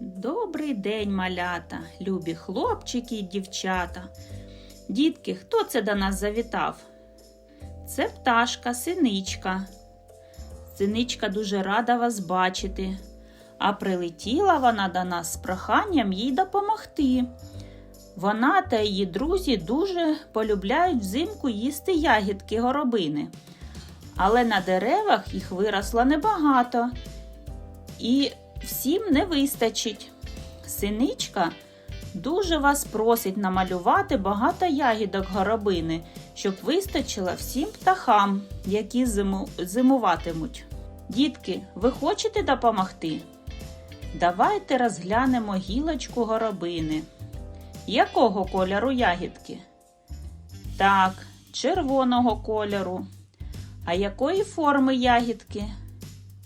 Добрий день, малята, любі хлопчики і дівчата. Дітки, хто це до нас завітав? Це пташка, синичка. Синичка дуже рада вас бачити, а прилетіла вона до нас з проханням їй допомогти. Вона та її друзі дуже полюбляють взимку їсти ягідки горобини. Але на деревах їх виросло небагато, і всім не вистачить. Синичка дуже вас просить намалювати багато ягідок горобини, щоб вистачило всім птахам, які зиму... зимуватимуть. Дітки, ви хочете допомогти? Давайте розглянемо гілочку горобини. Якого кольору ягідки? Так, червоного кольору. А якої форми ягідки?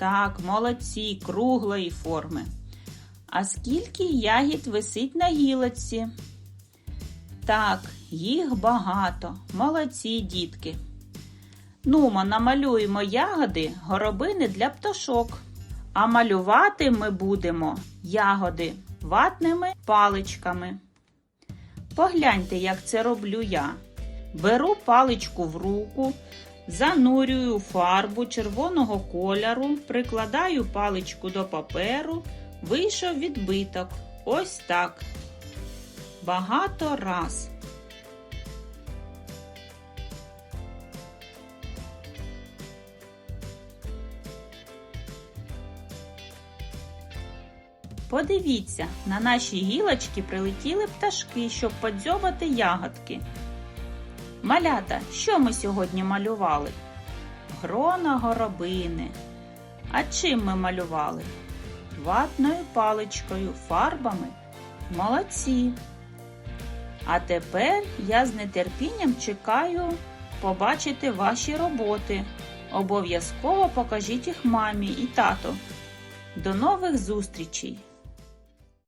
Так, молодці, круглої форми. А скільки ягід висить на гілочці? Так, їх багато. Молодці, дітки. Нумо, намалюємо ягоди горобини для пташок. А малювати ми будемо ягоди ватними паличками. Погляньте, як це роблю я. Беру паличку в руку, занурюю фарбу червоного кольору, прикладаю паличку до паперу, вийшов відбиток. Ось так. Багато раз. Подивіться, на наші гілочки прилетіли пташки, щоб подзьобати ягодки. Малята, що ми сьогодні малювали? Грона горобини. А чим ми малювали? Ватною паличкою, фарбами. Молодці. А тепер я з нетерпінням чекаю побачити ваші роботи. Обов'язково покажіть їх мамі і тату. До нових зустрічей!